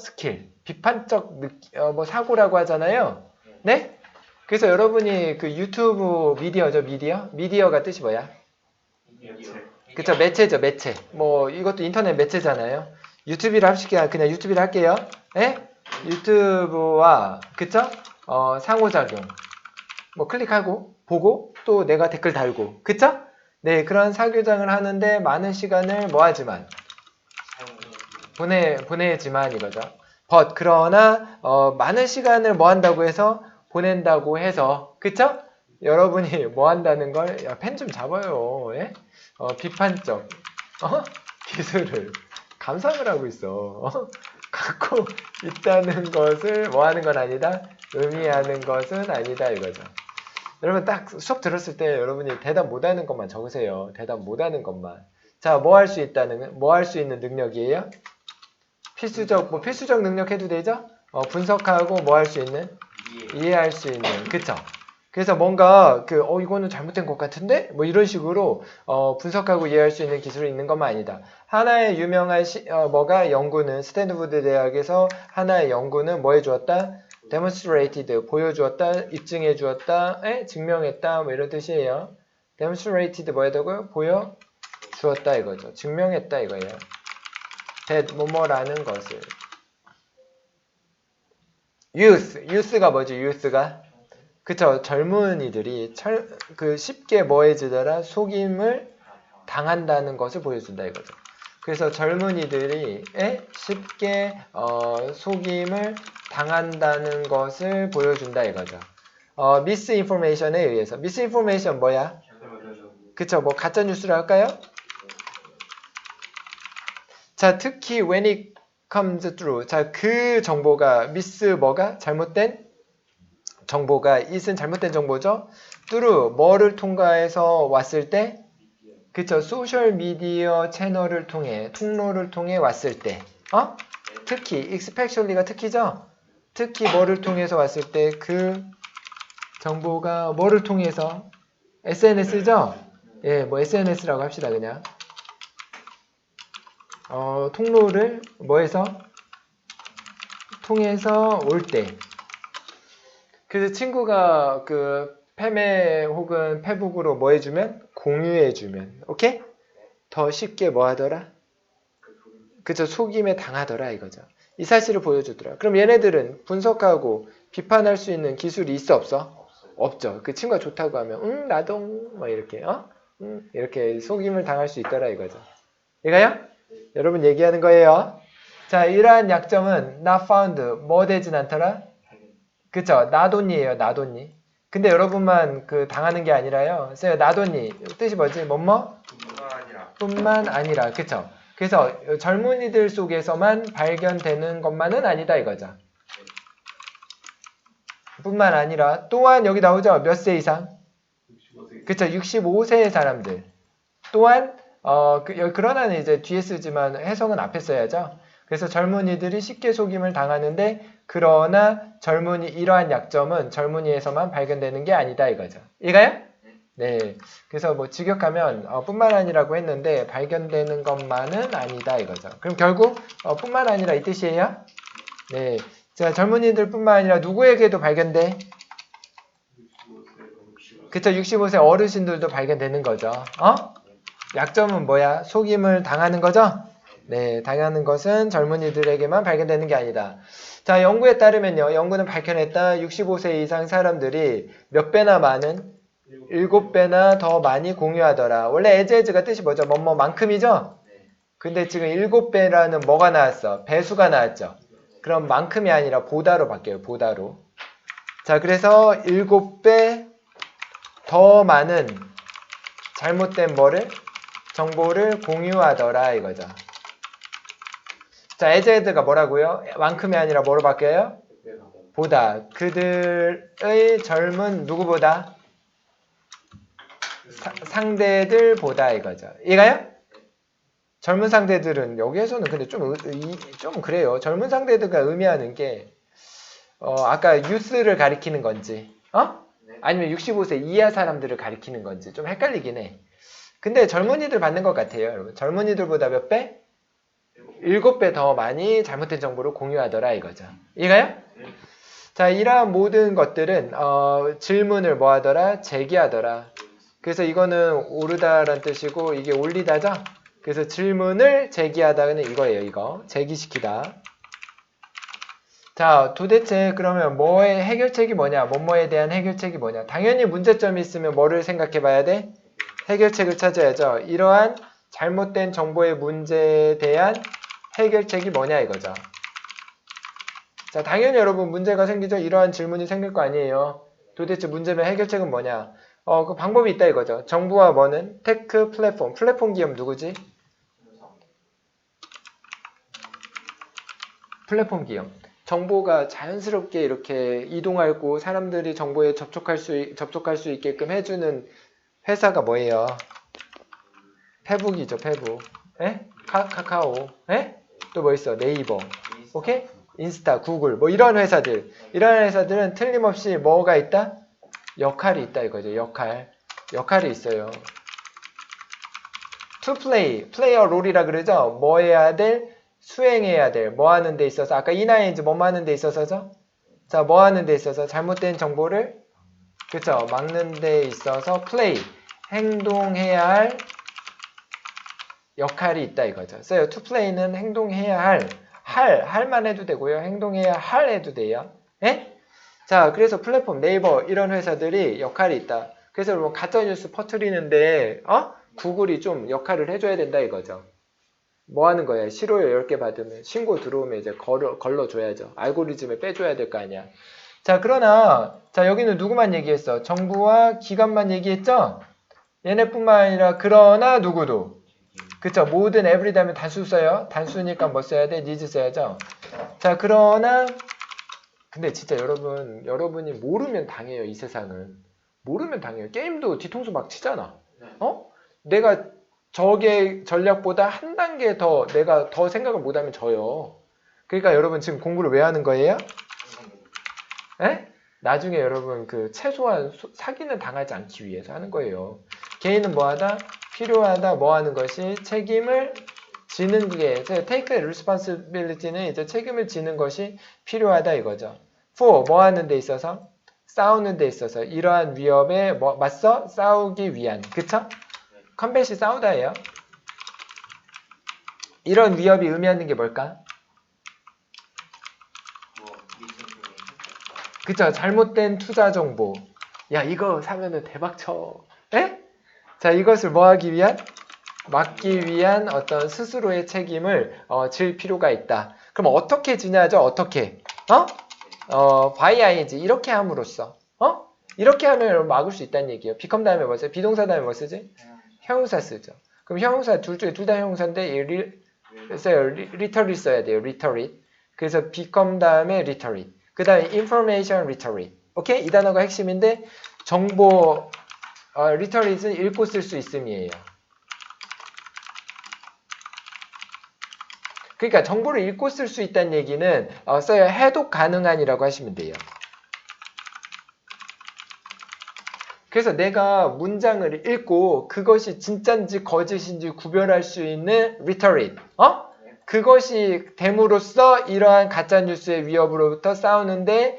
비판적 스킬, 비판적 느, 어, 뭐 사고라고 하잖아요. 네? 그래서 여러분이 그 유튜브 미디어죠, 미디어? 미디어가 뜻이 뭐야? 그쵸, 매체죠, 매체. 뭐 이것도 인터넷 매체잖아요. 유튜브를 합시다. 그냥 유튜브를 할게요. 예? 유튜브와 그쵸? 어, 상호작용. 뭐 클릭하고 보고 또 내가 댓글 달고 그쵸? 네 그런 사교장을 하는데 많은 시간을 뭐 하지만 보내 보내지만 이거죠. but 그러나 어, 많은 시간을 뭐 한다고 해서 보낸다고 해서 그쵸? 여러분이 뭐 한다는 걸 펜 좀 잡아요. 예? 어, 비판적 어? 기술을 감상을 하고 있어. 어? 갖고 있다는 것을 뭐 하는 건 아니다. 의미하는 것은 아니다 이거죠. 여러분 딱 수업 들었을 때 여러분이 대답 못하는 것만 적으세요. 대답 못하는 것만. 자, 뭐 할 수 있다는 뭐 할 수 있는 능력이에요? 필수적 뭐 필수적 능력 해도 되죠? 어, 분석하고 뭐 할 수 있는 이해 할 수 있는 그쵸? 그래서 뭔가 그 어 이거는 잘못된 것 같은데 뭐 이런 식으로 어, 분석하고 이해할 수 있는 기술이 있는 것만 아니다. 하나의 유명한 시, 어, 뭐가 연구는 스탠드푸드 대학에서 하나의 연구는 뭐 해주었다? demonstrated 보여주었다, 입증해 주었다, 에? 증명했다 뭐 이런 뜻이에요. demonstrated 뭐 해다고요? 보여 주었다 이거죠. 증명했다 이거예요. That 뭐뭐라는 것을 youth, youth가 뭐지? youth가 그쵸 젊은이들이 철, 그 쉽게 뭐해지더라 속임을 당한다는 것을 보여준다 이거죠. 그래서 젊은이들이 에? 쉽게 어, 속임을 당한다는 것을 보여준다 이거죠. 어, 미스 인포메이션에 의해서 미스 인포메이션 뭐야? 그쵸 뭐 가짜 뉴스를 할까요? 자 특히 when it comes through 자 그 정보가 미스 뭐가 잘못된 정보가 it은 잘못된 정보죠. through 뭐를 통과해서 왔을 때 그쵸 소셜 미디어 채널을 통해 통로를 통해 왔을 때 어? 특히 especially가 특히죠. 특히 뭐를 통해서 왔을 때 그 정보가 뭐를 통해서 SNS죠? 예, 뭐 SNS라고 합시다 그냥. 어, 통로를 뭐해서 통해서 올 때. 그래서 친구가 그 페메 혹은 페북으로 뭐 해주면 공유해주면, 오케이? 더 쉽게 뭐 하더라? 그쵸 속임에 당하더라 이거죠. 이 사실을 보여주더라. 그럼 얘네들은 분석하고 비판할 수 있는 기술이 있어 없어? 없죠. 그 친구가 좋다고 하면 응 나도 뭐 이렇게 어? 응 이렇게 속임을 당할 수 있더라 이거죠. 이거요? 여러분 얘기하는 거예요. 자 이러한 약점은 not found 뭐 되진 않더라? 그쵸 나돈니에요 나돈니. 근데 여러분만 그 당하는 게 아니라요. 그래서 나돈니 뜻이 뭐지? 뭐뭐? 뿐만 아니라 그쵸? 그래서 젊은이들 속에서만 발견되는 것만은 아니다 이거죠. 뿐만 아니라 또한 여기 나오죠. 몇 세 이상? 그쵸. 65세의 사람들. 또한 어, 그, 여- 그러나는 이제 뒤에 쓰지만 해석은 앞에 써야죠. 그래서 젊은이들이 쉽게 속임을 당하는데 그러나 젊은이 이러한 약점은 젊은이에서만 발견되는 게 아니다 이거죠. 이가요? 네. 그래서 뭐 직역하면 어, 뿐만 아니라고 했는데 발견되는 것만은 아니다 이거죠. 그럼 결국 어, 뿐만 아니라 이 뜻이에요? 네. 자, 젊은이들뿐만 아니라 누구에게도 발견돼? 그쵸, 65세 어르신들도 발견되는 거죠. 어? 약점은 뭐야? 속임을 당하는 거죠? 네, 당하는 것은 젊은이들에게만 발견되는 게 아니다. 자, 연구에 따르면요. 연구는 밝혀냈다. 65세 이상 사람들이 몇 배나 많은? 7배나 더 많이 공유하더라. 원래 에즈에즈가 뜻이 뭐죠? 뭐뭐만큼이죠? 근데 지금 7배라는 뭐가 나왔어? 배수가 나왔죠? 그럼 만큼이 아니라 보다로 바뀌어요. 보다로. 자, 그래서 7배 더 많은 잘못된 뭐를? 정보를 공유하더라 이거죠. 자, 에즈헤드가 뭐라고요? 만큼이 아니라 뭐로 바뀌어요? 보다. 그들의 젊은 누구보다? 사- 상대들 보다 이거죠. 이가요? 젊은 상대들은 여기에서는 근데 좀, 좀 그래요. 젊은 상대들과 의미하는 게 어, 아까 유스를 가리키는 건지, 어? 아니면 65세 이하 사람들을 가리키는 건지 좀 헷갈리긴 해. 근데 젊은이들 받는 것 같아요, 여러분. 젊은이들보다 몇 배? 7배 더 많이 잘못된 정보를 공유하더라 이거죠. 이해가요? 자, 이러한 모든 것들은 어, 질문을 뭐 하더라? 제기하더라. 그래서 이거는 오르다라는 뜻이고 이게 올리다죠? 그래서 질문을 제기하다는 이거예요, 이거. 제기시키다. 자, 도대체 그러면 뭐의 해결책이 뭐냐? 뭐뭐에 대한 해결책이 뭐냐? 당연히 문제점이 있으면 뭐를 생각해 봐야 돼? 해결책을 찾아야죠. 이러한 잘못된 정보의 문제에 대한 해결책이 뭐냐 이거죠. 자, 당연히 여러분 문제가 생기죠. 이러한 질문이 생길 거 아니에요. 도대체 문제의 해결책은 뭐냐? 어, 그 방법이 있다 이거죠. 정부와 뭐는 테크 플랫폼. 플랫폼 기업 누구지? 플랫폼 기업. 정보가 자연스럽게 이렇게 이동하고 사람들이 정보에 접촉할 수, 있- 접촉할 수 있게끔 해주는 회사가 뭐예요? 페북이죠, 페북. 에? 카, 카카오. 에? 또 뭐 있어? 네이버. 오케이? 인스타, 구글. 뭐 이런 회사들. 이런 회사들은 틀림없이 뭐가 있다? 역할이 있다 이거죠. 역할. 역할이 있어요. to play. 플레이어 롤이라 그러죠. 뭐 해야 될? 수행해야 될. 뭐 하는 데 있어서. 아까 이나인지 뭐 하는 데 있어서죠? 자, 뭐 하는 데 있어서 잘못된 정보를 그쵸. 막는 데 있어서 play. 행동해야 할 역할이 있다 이거죠. 써요. to play는 행동해야 할, 할, 할만 해도 되고요. 행동해야 할 해도 돼요. 예? 자, 그래서 플랫폼, 네이버 이런 회사들이 역할이 있다. 그래서 뭐 가짜 뉴스 퍼뜨리는데 어? 구글이 좀 역할을 해줘야 된다 이거죠. 뭐 하는 거야? 싫어요 10개 받으면 신고 들어오면 이제 걸어, 걸러줘야죠. 알고리즘에 빼줘야 될 거 아니야. 자, 그러나 자 여기는 누구만 얘기했어? 정부와 기관만 얘기했죠? 얘네뿐만 아니라 그러나 누구도. 그쵸? 모든 에브리 다음에 단수 써요. 단수니까 뭐 써야 돼? 니즈 써야죠? 자 그러나 근데 진짜 여러분 여러분이 모르면 당해요 이 세상은. 모르면 당해요. 게임도 뒤통수 막 치잖아. 어? 내가 저게 전략보다 한 단계 더 내가 더 생각을 못하면 져요. 그러니까 여러분 지금 공부를 왜 하는 거예요? 에? 나중에 여러분 그 최소한 소- 사기는 당하지 않기 위해서 하는 거예요 개인은 뭐하다 필요하다 뭐 하는 것이 책임을 지는 게 take responsibility는 이제 책임을 지는 것이 필요하다 이거죠. for 뭐 하는 데 있어서 싸우는 데 있어서 이러한 위협에 뭐 맞서 싸우기 위한 그쵸? 컴뱃이 싸우다예요. 이런 위협이 의미하는 게 뭘까? 그쵸? 잘못된 투자 정보. 야 이거 사면은 대박 쳐. 에? 자 이것을 뭐 하기 위한? 막기 위한 어떤 스스로의 책임을 어, 질 필요가 있다. 그럼 어떻게 지냐죠? 어떻게? 어? 어, by ing 이렇게 함으로써 어? 이렇게 하면 막을 수 있다는 얘기예요. become 다음에 뭐 써요? 비동사 다음에 뭐 쓰지? 형용사 쓰죠. 그럼 형용사 둘 중에 둘 다 형용사인데 이 리, 써요. 리, 리터리 써야 돼요. 리터리. 그래서 become 다음에 리터리. 그 다음에 information 리터리. 오케이? 이 단어가 핵심인데 정보 어, 리터리는 읽고 쓸 수 있음이에요. 그러니까 정보를 읽고 쓸 수 있다는 얘기는 어, 써야 해독 가능한이라고 하시면 돼요. 그래서 내가 문장을 읽고 그것이 진짠지 거짓인지 구별할 수 있는 rhetoric, 어? 그것이 됨으로써 이러한 가짜 뉴스의 위협으로부터 싸우는데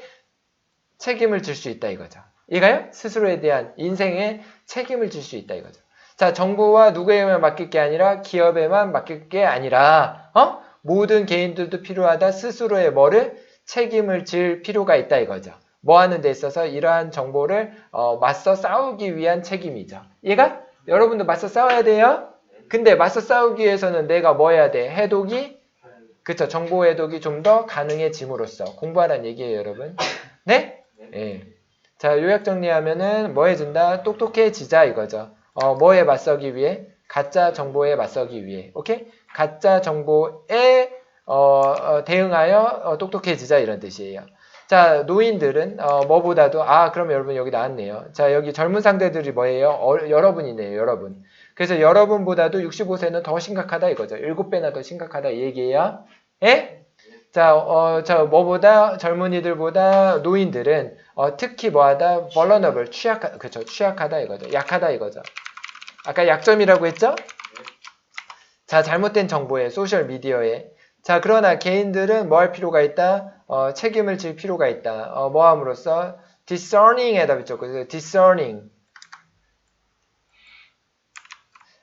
책임을 질 수 있다 이거죠. 이가요? 스스로에 대한 인생에 책임을 질 수 있다 이거죠. 자, 정부와 누구에게만 맡길 게 아니라 기업에만 맡길 게 아니라 어? 모든 개인들도 필요하다. 스스로의 뭐를 책임을 질 필요가 있다 이거죠. 뭐 하는 데 있어서 이러한 정보를 어, 맞서 싸우기 위한 책임이죠. 얘가 여러분도 맞서 싸워야 돼요. 근데 맞서 싸우기 위해서는 내가 뭐 해야 돼? 해독이 그쵸 정보 해독이 좀 더 가능해짐으로써 공부하라는 얘기예요, 여러분. 네? 예. 자, 요약 정리하면은 뭐 해준다? 똑똑해지자 이거죠. 어, 뭐에 맞서기 위해? 가짜 정보에 맞서기 위해. 오케이? 가짜 정보에 어, 어, 대응하여 어, 똑똑해지자 이런 뜻이에요. 자, 노인들은 어, 뭐보다도 아, 그럼 여러분 여기 나왔네요. 자, 여기 젊은 상대들이 뭐예요? 어, 여러분이네요, 여러분. 그래서 여러분보다도 65세는 더 심각하다 이거죠. 7배나 더 심각하다 이 얘기예요. 예? 자, 어, 저 뭐보다 젊은이들보다 노인들은 어, 특히 뭐하다 vulnerable 취약하 그렇죠. 취약하다 이거죠. 약하다 이거죠. 아까 약점이라고 했죠? 자, 잘못된 정보에 소셜 미디어에 자, 그러나 개인들은 뭐 할 필요가 있다? 어, 책임을 질 필요가 있다. 어, 뭐 함으로써? discerning에다 붙였고, discerning.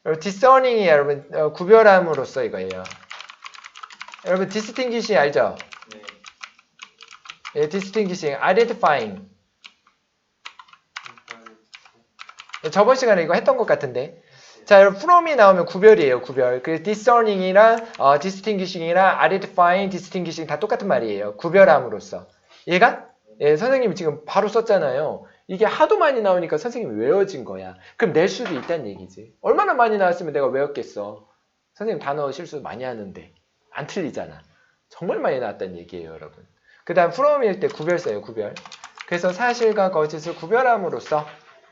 여러분, discerning이 여러분, 어, 구별함으로써 이거예요. 여러분, distinguishing 알죠? 네. 예, distinguishing, identifying. 예, 저번 시간에 이거 했던 것 같은데. 자, 여러분, from이 나오면 구별이에요, 구별. 그 discerning이랑, 어, distinguishing이랑 identifying, distinguishing 다 똑같은 말이에요. 구별함으로써. 얘가? 예, 선생님이 지금 바로 썼잖아요. 이게 하도 많이 나오니까 선생님이 외워진 거야. 그럼 낼 수도 있다는 얘기지. 얼마나 많이 나왔으면 내가 외웠겠어. 선생님 단어 실수 많이 하는데. 안 틀리잖아. 정말 많이 나왔다는 얘기예요, 여러분. 그 다음 from일 때 구별 써요, 구별. 그래서 사실과 거짓을 구별함으로써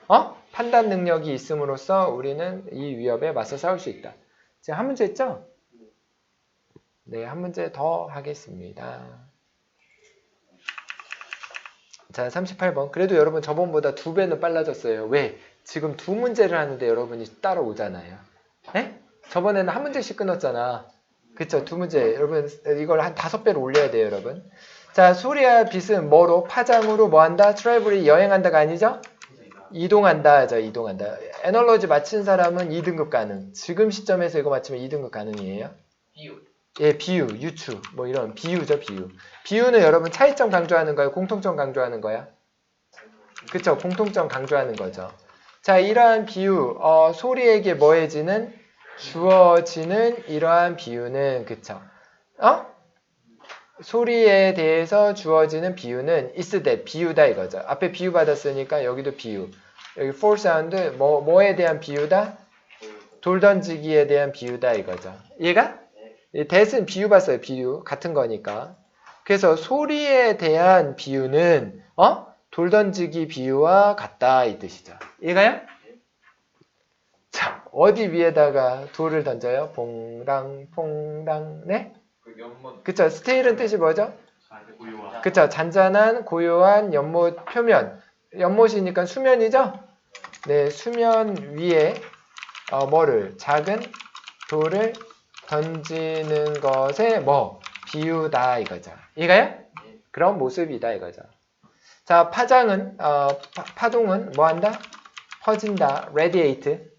어? 판단 능력이 있음으로써 우리는 이 위협에 맞서 싸울 수 있다. 지금 한 문제 했죠? 네, 한 문제 더 하겠습니다. 자, 38번. 그래도 여러분 저번보다 두 배는 빨라졌어요. 왜? 지금 두 문제를 하는데 여러분이 따라오잖아요. 네? 저번에는 한 문제씩 끊었잖아. 그쵸? 두 문제. 여러분, 이걸 한 다섯 배로 올려야 돼요, 여러분. 자, 소리와 빛은 뭐로? 파장으로 뭐 한다? 트래블이 여행한다가 아니죠? 이동한다, 저 이동한다. 에널로지 맞힌 사람은 2등급 가능. 지금 시점에서 이거 맞히면 2등급 가능이에요. 비유. 예, 비유, 유추, 뭐 이런 비유죠, 비유. 비유는 여러분 차이점 강조하는 거야, 공통점 강조하는 거야? 그쵸, 공통점 강조하는 거죠. 자, 이러한 비유, 어, 소리에게 뭐해지는 주어지는 이러한 비유는 그쵸? 어? 소리에 대해서 주어지는 비유는 is that 비유다 이거죠. 앞에 비유 받았으니까 여기도 비유. 여기 for sound 뭐 뭐에 대한 비유다? 돌 던지기에 대한 비유다 이거죠. 얘가? 이 that은 비유 봤어요. 비유 같은 거니까. 그래서 소리에 대한 비유는 어? 돌 던지기 비유와 같다 이 뜻이죠. 얘가요? 자 어디 위에다가 돌을 던져요? 봉당 퐁당 네? 그. 그쵸 스테일은 뜻이 뭐죠? 그. 그쵸 잔잔한 고요한 연못 표면 연못이니까 수면이죠? 네 수면 위에 어, 뭐를 작은 돌을 던지는 것에 뭐 비유다 이거죠 이거요? 그런 모습이다 이거죠 자 파장은 어, 파, 동은 뭐 한다? 퍼진다 radiate 예?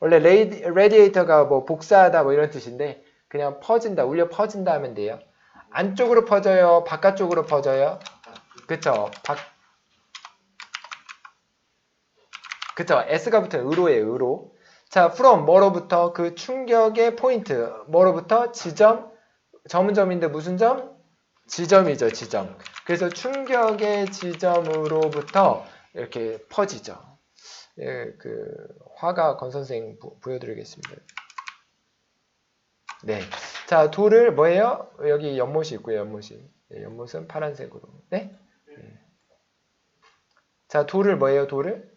원래 레디, radiator가 뭐 복사하다 뭐 이런 뜻인데 그냥 퍼진다 울려 퍼진다 하면 돼요 안쪽으로 퍼져요? 바깥쪽으로 퍼져요? 그쵸? 바... 그쵸? S가 붙은 의로예요, 의로. 자, from 뭐로부터? 그 충격의 포인트. 뭐로부터? 지점. 점은 점인데 무슨 점? 지점이죠, 지점. 그래서 충격의 지점으로부터 이렇게 퍼지죠. 예, 그 화가 건 선생 부, 보여드리겠습니다. 네. 자, 돌을 뭐예요? 여기 연못이 있고요, 연못이. 네, 연못은 파란색으로. 네? 네. 자, 돌을 뭐예요, 돌을?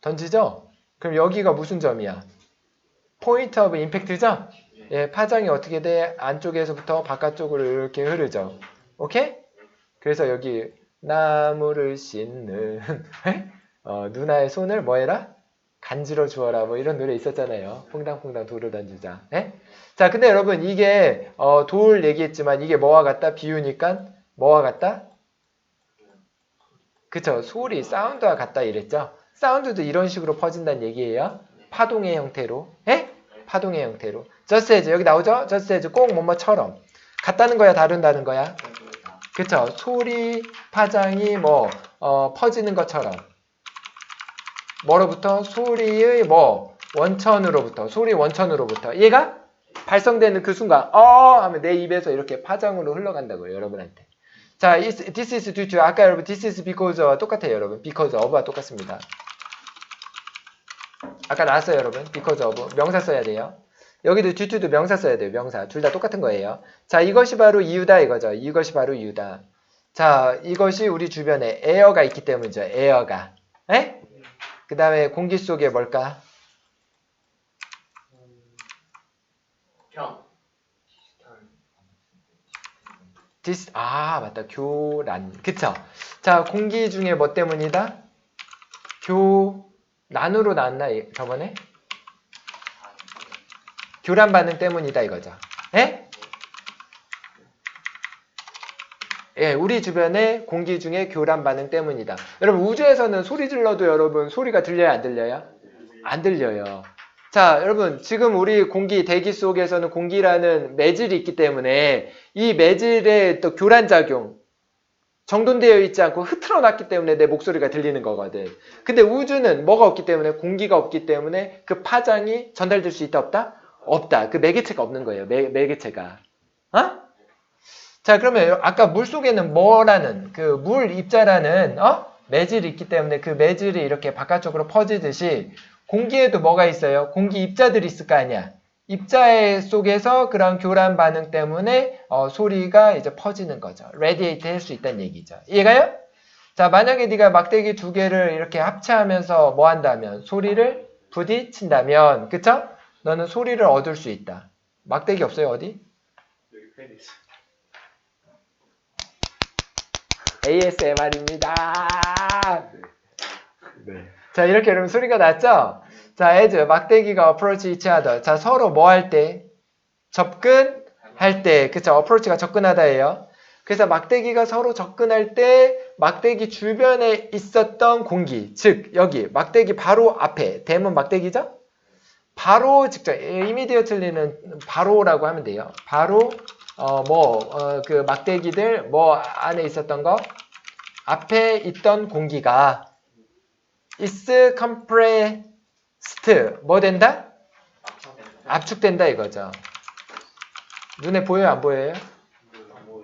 던지죠? 그럼 여기가 무슨 점이야? 포인트 오브 임팩트죠? 예, 파장이 어떻게 돼? 안쪽에서부터 바깥쪽으로 이렇게 흐르죠. 오케이? 그래서 여기 나무를 씻는 어, 누나의 손을 뭐해라? 간지러 주어라 뭐 이런 노래 있었잖아요. 퐁당퐁당 돌을 던지자. 예? 자, 근데 여러분 이게 어, 돌 얘기했지만 이게 뭐와 같다? 비유니까 뭐와 같다? 그쵸? 소리, 사운드와 같다 이랬죠? 사운드도 이런 식으로 퍼진다는 얘기예요. 파동의 형태로. 예? 파동의 형태로. as 여기 나오죠? as 꼭 뭐뭐처럼. 같다는 거야, 다른다는 거야? 그쵸? 소리, 파장이 뭐 어, 퍼지는 것처럼. 뭐로부터? 소리의 뭐 원천으로부터. 소리 원천으로부터. 얘가 발성되는 그 순간 어 하면 내 입에서 이렇게 파장으로 흘러간다고요, 여러분한테. 자, is- this is due to 아까 여러분 this is because와 똑같아요, 여러분. because of와 똑같습니다. 아까 나왔어요, 여러분. because of 명사 써야 돼요. 여기도 due to도 명사 써야 돼요, 명사. 둘 다 똑같은 거예요. 자, 이것이 바로 이유다 이거죠. 이것이 바로 이유다. 자, 이것이 우리 주변에 에어가 있기 때문이죠. 에어가. 에? 그 다음에 공기 속에 뭘까? 평. 디스, 아, 맞다. 교란. 그쵸? 자, 공기 중에 뭐 때문이다? 교란으로 나왔나, 예, 저번에? 교란 반응 때문이다, 이거죠. 예? 예, 우리 주변의 공기 중에 교란 반응 때문이다. 여러분 우주에서는 소리 질러도 여러분 소리가 들려요, 안 들려요? 안 들려요. 자, 여러분 지금 우리 공기 대기 속에서는 공기라는 매질이 있기 때문에 이 매질의 또 교란 작용 정돈되어 있지 않고 흐트러 놨기 때문에 내 목소리가 들리는 거거든. 근데 우주는 뭐가 없기 때문에 공기가 없기 때문에 그 파장이 전달될 수 있다 없다? 없다. 그 매개체가 없는 거예요. 매, 매개체가. 어? 자, 그러면 아까 물 속에는 뭐라는 그 물 입자라는 어? 매질이 있기 때문에 그 매질이 이렇게 바깥쪽으로 퍼지듯이 공기에도 뭐가 있어요? 공기 입자들이 있을 거 아니야. 입자 속에서 그런 교란 반응 때문에 어, 소리가 이제 퍼지는 거죠. 레디에이트 할 수 있다는 얘기죠. 이해가요? 자, 만약에 네가 막대기 두 개를 이렇게 합체하면서 뭐 한다면 소리를 부딪힌다면, 그쵸? 너는 소리를 얻을 수 있다. 막대기 없어요, 어디? 여기 팬 있어. ASMR입니다. 자, 이렇게 여러분 소리가 났죠? 자, as 막대기가 approach each other. 자, 서로 뭐 할 때? 접근할 때. 그쵸? approach가 접근하다예요. 그래서 막대기가 서로 접근할 때 막대기 주변에 있었던 공기, 즉 여기 막대기 바로 앞에 대문 막대기죠? 바로 직접 immediately는 바로라고 하면 돼요. 바로 어뭐 그 막대기들 뭐 안에 있었던 거 앞에 있던 공기가 is compressed 뭐 된다? 압축된다 이거죠. 눈에 보여요 안 보여요?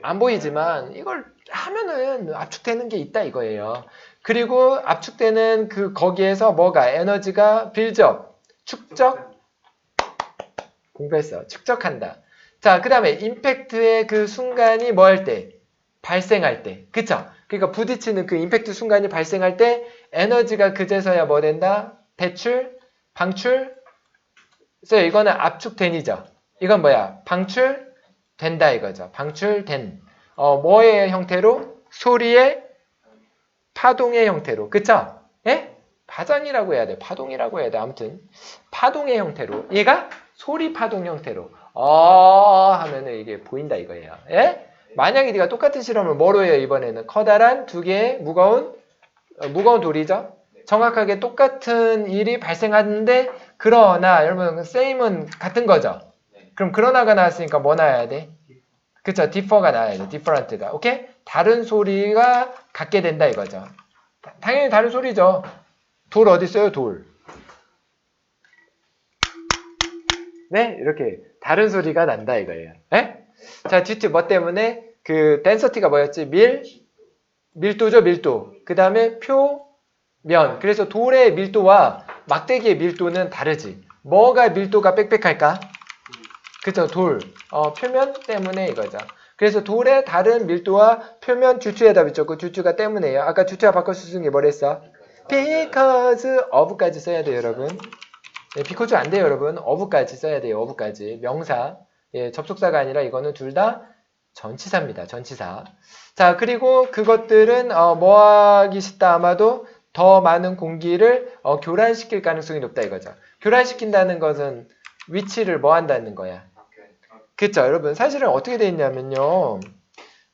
안 보이지만 이걸 하면은 압축되는 게 있다 이거예요. 그리고 압축되는 그 거기에서 뭐가 에너지가 빌적, 축적, 공부했어. 축적한다. 자, 그 다음에 임팩트의 그 순간이 뭐 할 때? 발생할 때. 그쵸? 그러니까 부딪히는 그 임팩트 순간이 발생할 때 에너지가 그제서야 뭐 된다? 배출, 방출. 그래서 이거는 압축된이죠. 이건 뭐야? 방출, 된다 이거죠. 방출된. 어, 뭐의 형태로? 소리의 파동의 형태로. 그쵸? 예? 파장이라고 해야 돼. 파동이라고 해야 돼. 아무튼. 파동의 형태로. 얘가 소리 파동 형태로. 어, 하면은 이게 보인다 이거예요. 예? 만약에 네가 똑같은 실험을 뭐로 해요, 이번에는? 커다란 두 개의 무거운, 어, 무거운 돌이죠? 정확하게 똑같은 일이 발생하는데, 그러나, 여러분, same은 같은 거죠? 그럼 그러나가 나왔으니까 뭐 나와야 돼? 그쵸, differ가 나와야 돼. different가. 오케이? 다른 소리가 갖게 된다 이거죠. 다- 당연히 다른 소리죠. 돌 어디 있어요? 돌. 네, 이렇게 다른 소리가 난다 이거예요. 예? 자, 뒤트 뭐 때문에 그 덴서티가 뭐였지? 밀 밀도죠, 밀도. 그 다음에 표 면. 그래서 돌의 밀도와 막대기의 밀도는 다르지. 뭐가 밀도가 빽빽할까? 그죠, 돌. 어, 표면 때문에 이거죠. 그래서 돌의 다른 밀도와 표면 주추의 답이 있죠. 그 주추가 때문에요. 아까 주추가 바꿔 쓰는 게 뭐랬어? because of까지 써야 돼요, 여러분. 예, because 안 돼요, 여러분. of까지 써야 돼요, of까지. 명사. 예, 접속사가 아니라 이거는 둘 다 전치사입니다, 전치사. 자, 그리고 그것들은 어, 뭐 하기 쉽다? 아마도 더 많은 공기를 어, 교란시킬 가능성이 높다 이거죠. 교란시킨다는 것은 위치를 뭐 한다는 거야? 그쵸, 여러분. 사실은 어떻게 돼 있냐면요.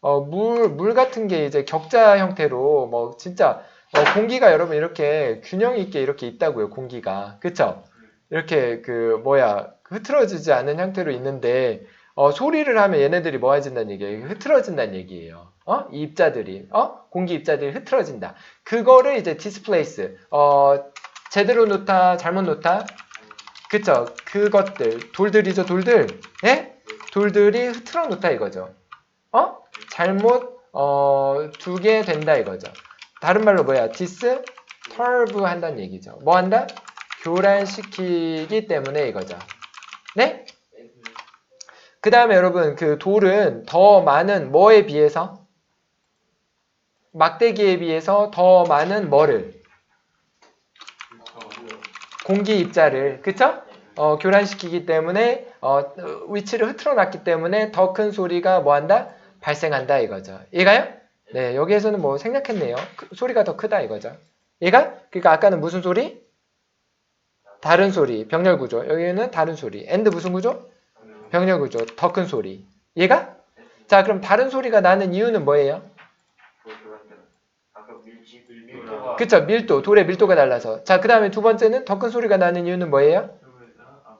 어, 물, 물 같은 게 이제 격자 형태로, 뭐, 진짜, 어, 공기가 여러분 이렇게 균형 있게 이렇게 있다고요, 공기가. 그쵸? 이렇게 그, 뭐야, 흐트러지지 않은 형태로 있는데, 어, 소리를 하면 얘네들이 뭐 해진다는 얘기예요? 흐트러진다는 얘기예요. 어? 이 입자들이, 어? 공기 입자들이 흐트러진다. 그거를 이제 디스플레이스, 어, 제대로 놓다, 잘못 놓다, 그쵸? 그것들, 돌들이죠, 돌들. 예? 돌들이 흐트러 놓다 이거죠. 어? 잘못 어, 두게 된다 이거죠. 다른 말로 뭐야? 디스 털브 한다는 얘기죠. 뭐 한다? 교란시키기 때문에 이거죠. 네? 그 다음에 여러분 그 돌은 더 많은 뭐에 비해서 막대기에 비해서 더 많은 뭐를 공기 입자를 그쵸? 어, 교란시키기 때문에 어, 위치를 흐트러 놨기 때문에 더 큰 소리가 뭐한다? 발생한다 이거죠. 얘가요? 네, 여기에서는 뭐 생략했네요. 크- 소리가 더 크다 이거죠. 얘가? 그러니까 아까는 무슨 소리? 다른 소리, 병렬 구조. 여기는 다른 소리. 엔드 무슨 구조? 병렬 구조. 더 큰 소리. 얘가? 자, 그럼 다른 소리가 나는 이유는 뭐예요? 그쵸, 밀도, 돌의 밀도가 달라서. 자, 그 다음에 두 번째는 더 큰 소리가 나는 이유는 뭐예요?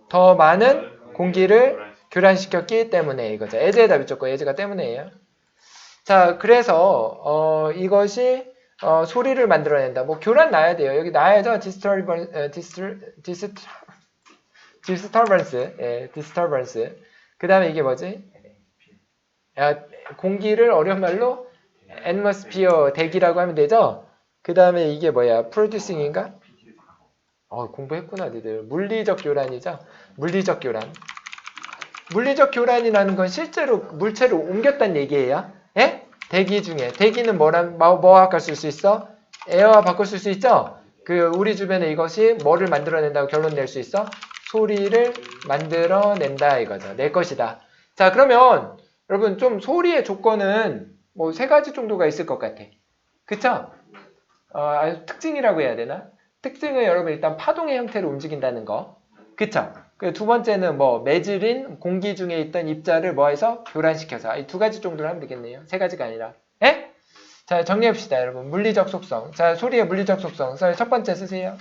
더 많은 공기를 교란시켰기 때문에 이거죠. 에즈의 답이 었고 에즈가 때문에예요. 자, 그래서 어, 이것이 어, 소리를 만들어낸다. 뭐 교란 나야 돼요. 여기 나야죠. disturbance, 디스터, disturbance, 예, disturbance. 그 다음에 이게 뭐지? 야, 공기를 어려운 말로 atmosphere, 대기라고 하면 되죠. 그 다음에 이게 뭐야? producing인가? 어, 공부했구나, 니들. 물리적 교란이죠. 물리적 교란. 물리적 교란이라는 건 실제로 물체를 옮겼다는 얘기예요. 예? 대기 중에 대기는 뭐랑 뭐, 뭐와 바꿀 수 있어? 에어와 바꿀 수 있죠? 그 우리 주변에 이것이 뭐를 만들어낸다고 결론 낼 수 있어? 소리를 만들어낸다 이거죠. 내 것이다. 자 그러면 여러분 좀 소리의 조건은 뭐 세 가지 정도가 있을 것 같아. 그쵸? 어, 특징이라고 해야 되나? 특징은 여러분 일단 파동의 형태로 움직인다는 거. 그쵸? 그두 번째는 뭐 매질인 공기 중에 있던 입자를 뭐해서 교란시켜서 이 두 가지 정도로 하면 되겠네요. 세 가지가 아니라. 예? 자 정리합시다 여러분. 물리적 속성. 자 소리의 물리적 속성. 자, 첫 번째 쓰세요.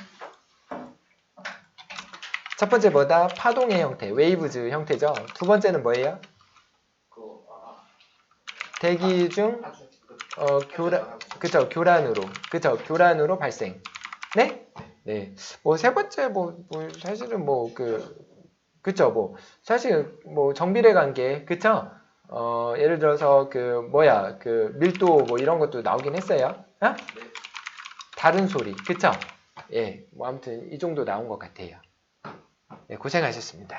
첫 번째 뭐다? 파동의 형태, 웨이브즈 형태죠. 두 번째는 뭐예요? 대기 중 어, 교란, 그쵸, 교란으로, 그쵸, 교란으로 발생. 네? 네. 뭐, 세 번째, 뭐, 뭐 사실은 뭐, 그, 그쵸, 뭐, 사실, 뭐, 정비례 관계, 그쵸? 어, 예를 들어서, 그, 뭐야, 그, 밀도, 뭐, 이런 것도 나오긴 했어요. 어? 다른 소리, 그쵸? 예, 뭐, 아무튼, 이 정도 나온 것 같아요. 네, 고생하셨습니다.